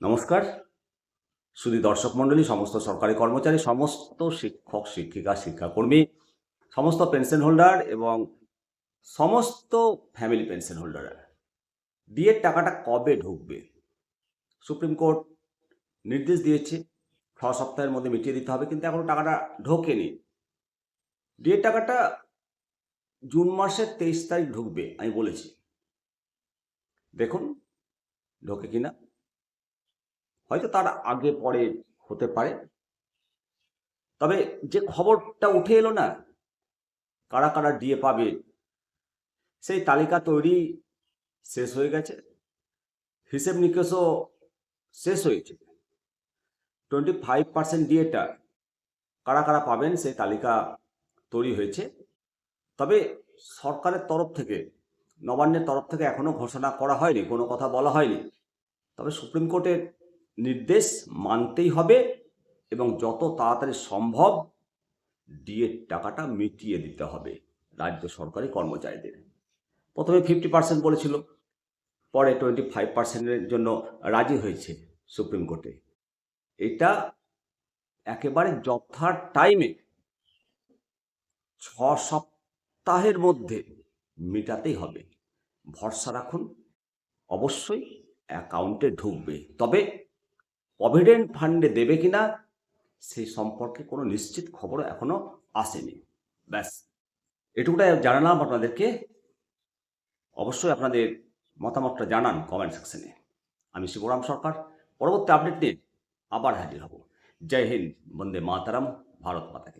নমস্কার। শুধু দর্শক মণ্ডলী, সমস্ত সরকারি কর্মচারী, সমস্ত শিক্ষক, শিক্ষিকা, শিক্ষাকর্মী, সমস্ত পেনশন হোল্ডার এবং সমস্ত ফ্যামিলি পেনশন হোল্ডার ডিএর টাকাটা কবে ঢুকবে? সুপ্রিম কোর্ট নির্দেশ দিয়েছে, ছ সপ্তাহের মধ্যে মিটিয়ে দিতে হবে, কিন্তু এখনও টাকাটা ঢোকেনি। ডিএর টাকাটা জুন মাসের তেইশ তারিখ ঢুকবে, আমি বলেছি। দেখুন, ঢোকে কিনা। হয়তো তার আগে পরে হতে পারে। তবে যে খবরটা উঠে এলো না, কারা কারা ডিএ পাবে, সেই তালিকা তৈরি শেষ হয়ে গেছে। হিসেব নিকেশও শেষ হয়েছে। টোয়েন্টি ফাইভ পার্সেন্ট ডিএটা কারা কারা পাবেন সেই তালিকা তৈরি হয়েছে। তবে সরকারের তরফ থেকে, নবান্নের তরফ থেকে এখনও ঘোষণা করা হয়নি, কোনো কথা বলা হয়নি। তবে সুপ্রিম কোর্টের নির্দেশ মানতেই হবে এবং যত তাড়াতাড়ি সম্ভব ডিএর টাকাটা মিটিয়ে দিতে হবে রাজ্য সরকারি কর্মচারীদের। প্রথমে ফিফটি পার্সেন্ট বলেছিল, পরে টোয়েন্টি ফাইভ পার্সেন্টের জন্য রাজি হয়েছে সুপ্রিম কোর্টে। এটা একেবারে যথার টাইমে ছ সপ্তাহের মধ্যে মেটাতেই হবে। ভরসা রাখুন, অবশ্যই অ্যাকাউন্টে ঢুকবে। তবে প্রভিডেন্ট ফান্ডে দেবে কিনা, সেই সম্পর্কে কোনো নিশ্চিত খবর এখনও আসেনি। ব্যাস এটুকুটা জানালাম আপনাদেরকে। অবশ্যই আপনাদের মতামতটা জানান কমেন্ট সেকশনে আমি শিবরাম সরকার, পরবর্তী আপডেট নিয়ে আবার হাজির হব। জয় হিন্দ, বন্দে মাতারাম, ভারত মাতা কি জয়